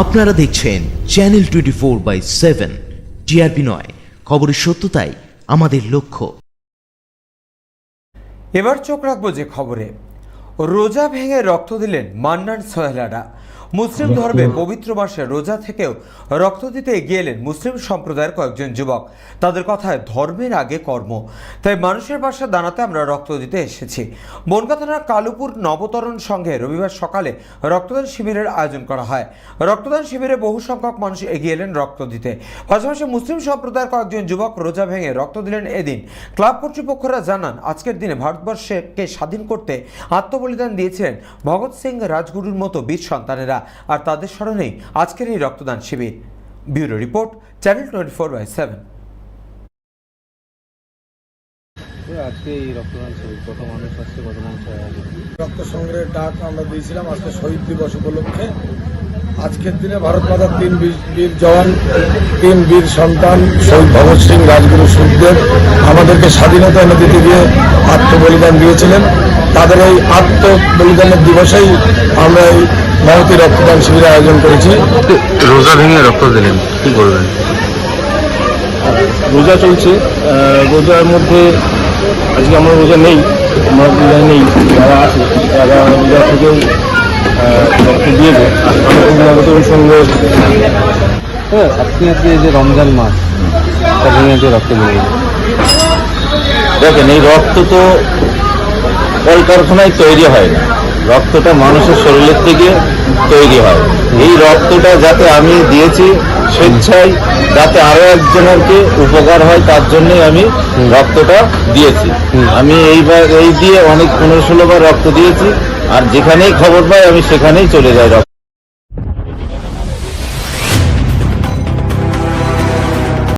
আপনারা দেখছেন channel twenty four by seven TRP নয়। খবরের সত্যতাই আমাদের লক্ষ্য। এবার চোখ রাখব যে খবরে। রোজা ভেঙে রক্ত দিলেন মান্নান সোহেলারা। মুসলিম ধর্মে পবিত্র মাসে রোজা থেকেও রক্ত দিতে এগিয়ে এলেন মুসলিম সম্প্রদায়ের কয়েকজন যুবক। তাদের কথায় ধর্মের আগে কর্ম। তাই মানুষের বাসা দাঁড়াতে আমরা রক্ত দিতে এসেছি। থানার কালুপুর নবতরণ সংঘে রবিবার সকালে রক্তদান শিবিরের আয়োজন করা হয়। রক্তদান শিবিরে বহু সংখ্যক মানুষ এগিয়ে এলেন রক্ত দিতে। পাশাপাশি মুসলিম সম্প্রদায়ের কয়েকজন যুবক রোজা ভেঙে রক্ত দিলেন এদিন। ক্লাব কর্তৃপক্ষরা জানান আজকের দিনে ভারতবর্ষকে স্বাধীন করতে আত্মবলিদান দিয়েছিলেন ভগৎ সিং রাজগুরুর মতো বীর সন্তানেরা। আর তাদের স্মরণেই আজকের এই রক্তদান শিবির। Bureau report channel twenty four by seven. আজকে এই রক্তদান শিবির কত মানুষ আসছে কত মানুষ রক্ত সংগ্রহের ডাক আমরা দিয়েছিলাম আজকে শহীদ দিবস উপলক্ষে। আজকের দিনে ভারত মাতার তিন বীর বীর জওয়ান তিন বীর সন্তান শহীদ ভগৎ সিং রাজগুরু সুখদেব আমাদেরকে স্বাধীনতা এনে দিতে গিয়ে আত্মবলিদান দিয়েছিলেন। তাদের এই আত্মবলিদানের দিবসেই আমরা এই ভারতীয় রক্তদান শিবিরের আয়োজন করেছি। রোজা ভেঙে রক্ত দিলেন কি করবেন? রোজা চলছে রোজার মধ্যে আজকে আমরা রোজা নেই আমরা রোজা নেই যারা আছে তারা রোজা থেকেও রক্ত দিয়েছে আমাদের সঙ্গে হ্যাঁ আজকে যে রমজান মাস তা ভেঙে দিয়ে রক্ত দিলেন। দেখেন এই রক্ত তো কলকারখানায় তৈরি হয় না। রক্তটা মানুষের শরীরের থেকে তৈরি হয়। এই রক্তটা যাতে আমি দিয়েছি স্বেচ্ছায় যাতে আরও একজনেরকে উপকার হয় তার জন্যই আমি রক্তটা দিয়েছি। আমি এইবার এই দিয়ে অনেক পনেরো ষোলোবার রক্ত দিয়েছি আর যেখানেই খবর পাই আমি সেখানেই চলে যাই রক্ত